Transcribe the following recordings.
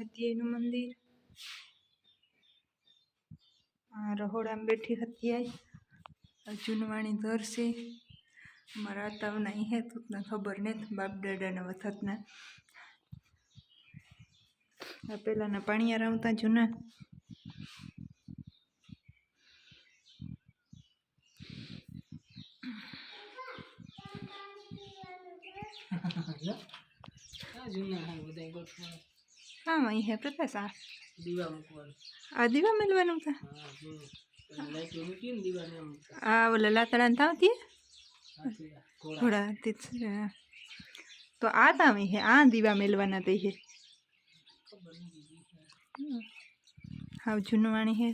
હતી એનું મંદિર. આ રહોડામાં બેઠી હતી આઈ જૂનવાણી ઘર છે. અમારા તાવના અહીં હે તું તને ખબર ને બાપ દાદાના વખતના. આ પેલાના પાણીયા રમતા જૂના. જૂના બધા ગોઠવા હા અહીં હે પ્રકાશ આ દીવા મૂકવાનું. આ દીવા મેલવાનું હતા હા જૂનું ઓલા લાતડાને તાવતી હાથી ઘોડા તે તો આ તાવે હે આ દીવા મેલવાના તે હે. હાવ જૂનવાણી હે.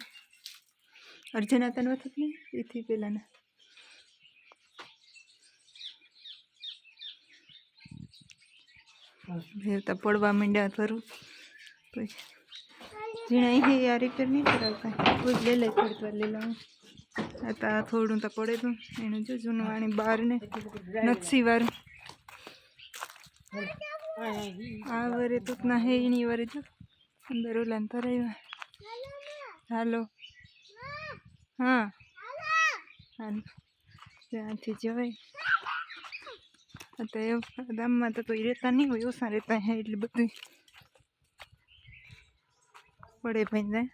અર્જના તન વખત ને એથી ભેવતા પડવા માંડ્યા કરું હે યાર રિપેર નહીં કરાવતા. કોઈ લે લે ખડતવા લે. લઉં આ તો આ થોડું તો પડે તું. એનું જો જૂનવાણી બહાર ને નથી વાળું આ વરે તો ના હે, એની વરે જો. અંદર ઓલા તો તરાવ્યા હાલો. હા. ત્યાંથી જવાય. એ ગામમાં તો કોઈ રહેતા નહીં હોય, ઓછા રહેતા હે, એટલે બધું પડે ભાઈ જાય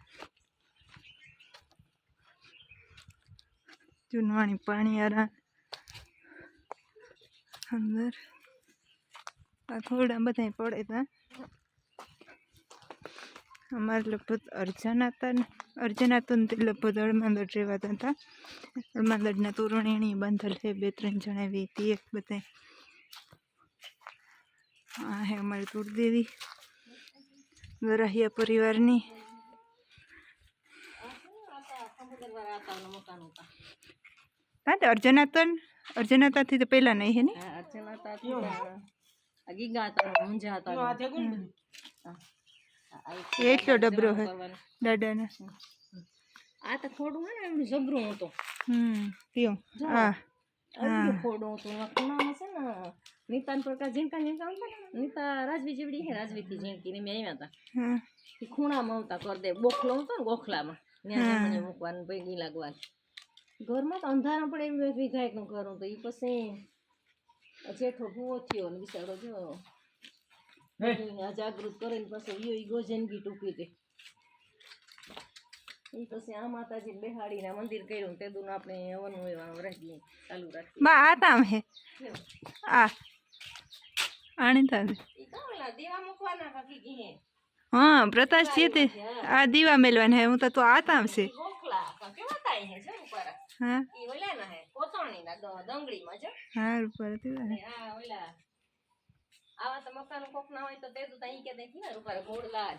જૂનવાણી પાણી આરા. અંદર. આ થોડા બધા પડે તા. અમારે લગભગ અર્જન હતા ને અર્જના તો ને તે લગભગ અળમાંદર રહેવાતા હતા અળમાંદડના તોરણીણી બાંધલ છે, બે ત્રણ જણા એવી હતી એક બધા આ હે અમારી તુરદેવી ગરાહિયા પરિવારની. હા તો અર્જનાતન અર્જનાતાથી તો પહેલાં નહીં હે ને? એટલો ડબરો હે દાદાના. આ તો ખોડું હે ને એમ જબરું હતો. હમ પીઓ હા. ખોડું હતું. ખૂણામાં છે ને નીતા પ્રકાર ઝીણકા ઝીણકા હતા ને નીતા રાજવી જેવડી હે રાજવીથી ઝીણકી ને મેં આવ્યા હતા. ખૂણામાં આવતા કર દે બોખલો હતો ને ગોખલામાં. ત્યાં જમને મૂકવાનું ભેગી લાગવાનું ઘરમાં તો અંધારા પડે એમ વિધાયકનું ઘર તો એ પછી જેઠો ભૂવો થયો ને બિચારો જો. બધુંય કરે ને પછી યો ઈ ગોજનગી ટૂંકી હતી. એ પછી આ માતાજી બેહાડીને મંદિર કર્યું તે દુન આપણે હવન એવા રાખીએ ચાલુ રાખીએ. બા આ તમે આ. આણી થાય દેવા મૂકવાના કાકી કી હે હા પ્રતાશ છે તે આ દીવા મેલવાના હે હું તો તો આ તામ છે ગોખલા કા કેવા થાય હે છે ઉપર હા ઈ ઓલા ના હે કોતરણીના દ- દંગળીમાં છે હા ઉપર દીવા ને આ ઓલા આવા તો મકાન કોક ના હોય તો તે તો તઈ કે દેખી ને ઉપર ઘોડલા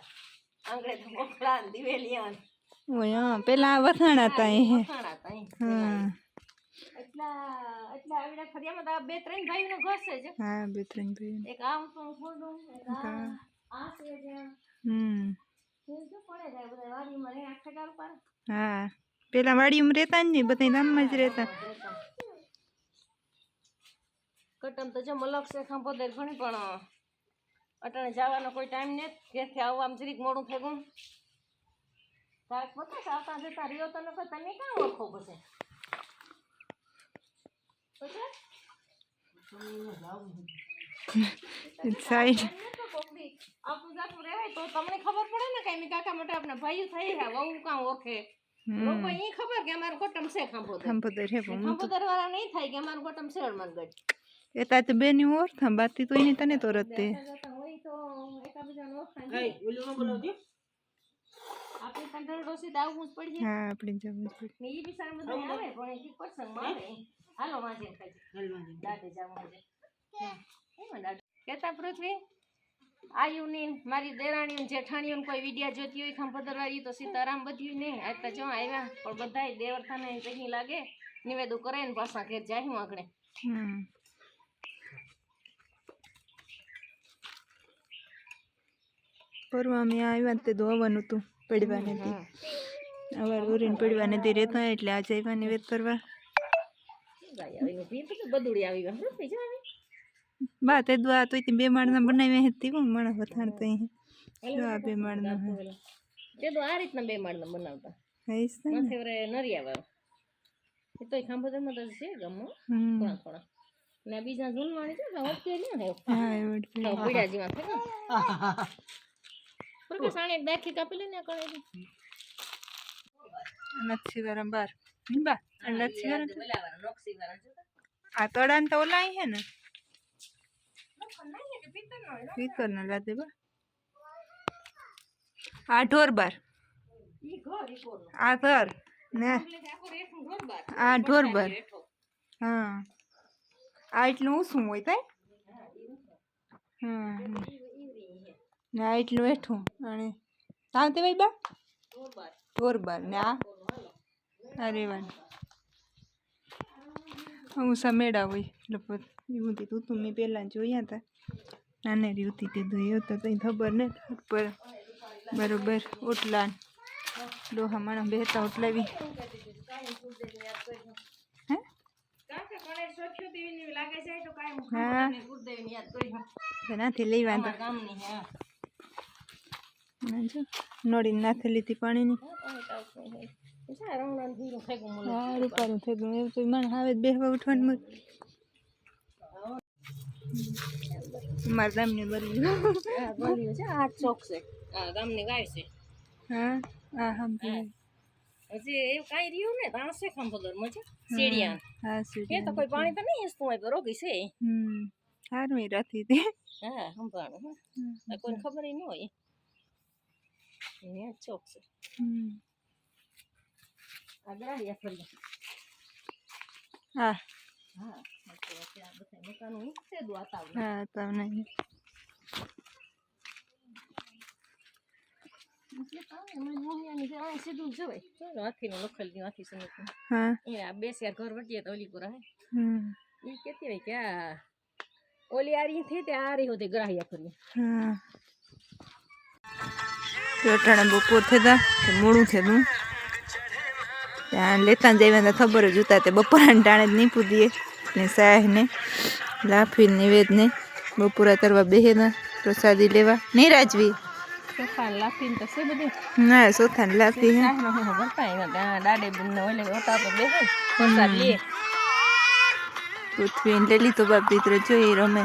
આંગળે તો ગોખલા ને દિવેલિયા ને ઓય હા પેલા આ વથાણા હતા એ હે વખાણા તઈ હા એટલા એટલા આવડા ફરિયામાં તો આ બે ત્રણ ભાઈનું ઘર છે જ હા બે ત્રણ ભાઈ એક આ ઊંચું ખોડું એક આ આ છે જ્યાં હા. પેલા વાડીમાં રહેતા જ નહીં બધા ગામમાં જ રહેતા. કટમ તો જો મલક છે ખાંભોદર ઘણી પણ અટાણે જવાનો કોઈ ટાઈમ ને ઘેરથી આવવામાં જરીક મોડું થઈ ગયું તારે પતા આવતા જતા રહ્યો તો નકર તને ક્યાં ઓળખો પછી પછી સાઈડ એમને તો કોક દી આપણું જાતું રહેવાય તો તમને ખબર પડે ને કે એમ કાકા મોટા આપણા ભાઈઓ થઈ હે વહુ કાં ઓખે લોકો એ ખબર કે અમારું કોટમ છે ખાંભોદર ખાંભોદર હે હું વાળા નહીં થાય કે અમારું કટમ છે હળમનગઢ એ તાત ઓર થા બાતી તો એની તને તો. રતે હોય તો ઓલું ન બોલાવતી આપણે કંટ્રોલ રોસી આવવું જ પડી હા આપણે જવું છે ને ઈ બિચારા બધા આવે પણ એક પર્સનમાં આવે હાલો વાંચે ખાઈ હલવાની દાદે જવું છે. કેતા પૃથ્વી? આયુની મારી દેરાણી જેઠાણીઓને કોઈ વિડીયા જોતી હોય ખંભદરવાળી તો સીતારામ બધ્યું ને. આજ તો જો આવ્યા પણ બધાય દેવરથાને કઈ લાગે નિવેદું કરે ને પાછા ઘેર જાય હું આગળ. પરવા અમે આવ્યા તે ધોવાનું હતું પડવાને હતી અવાર ઉરીને પડવાને તે રહેતા એટલે આજે આવ્યા નિવેદ કરવા આવી ગઈ આવી. બા તે દુઆ તો બે માળના બનાવ્યા હતી હું મણ વથાણ તો જો બે માળના તે તો આ રીતના બે માળના બનાવતા. હઈશ ને? નરિયા વાળો એ તો ખાંભોદરમાં તો છે ગમો. થોડા થોડા ને બીજા જૂનવાણી છે ને અત્યારે ને હા એવડ છે. પીડા જેવા થાય ને. પર સાણે એક દાખી કાપી લે ને કણે નથી વાળા બાર. નીબા નથી વાળા નોક્સી આ તળાન તો ઓલા હે ને. લોખંડ નહીં કે પિત્તળનો હોય, પીતર ના લાદે બા આ ઢોર બાર. આ ઘર ને. આ ઢોર બાર હા. આ એટલું ઊંસું હોય તાય હા હમ. ને આ એટલું હેઠું. અને તાવ તે ભાઈ બા? ઢોર બાર ને આ? અરે વાન હું સમેડા હોય લપત. એવું તું તું મેં પહેલાં જોયા હતા. નાને રીવતી તે ધોયો તો કંઈ ખબર ને પર બરોબર ઓટલા ડોહા માણસ બેહતા ઓટલાવી. એવી હા. લઈ વાંધા. અમારા ગામની હે, હા. ના જો નોડીને નાથે લીધી પાણીની. સારું પાણી થઈ ગયું એવું તો મને હવે બેહવા ઉઠવાનું. મારા દામને બર્યું છે, આ ચોક છે. આ ગામની ગાય છે. હા હા હા હજી એવું કાંઈ રહ્યું ને, તો આ છે. શેડિયા. હા કે તો કોઈ પાણી તો નહીં હસતું હોય, તો રોગી છે. હમ સારું એ રાતી તે હા, સંભાળો, હા. કોઈને ખબર ન હોય. અહીંયા ચોક છે. હમ. આ ગ્રાહ્ય ફરી. હા હા, હા તમને બપોર થતા મોડું થતું ત્યાં લેતા જઈએ તો ખબર જ તે બપોરાને ટાણે જ નહીં પૂદીએ ને સાહેને લાફી નિવેદને બપોરા કરવા બેહેના પ્રસાદી લેવા. નહીં રાજવી? ને તો સોથાને લાફી પૃથ્વી લીધો બાપ દીકરો જોઈ રમે.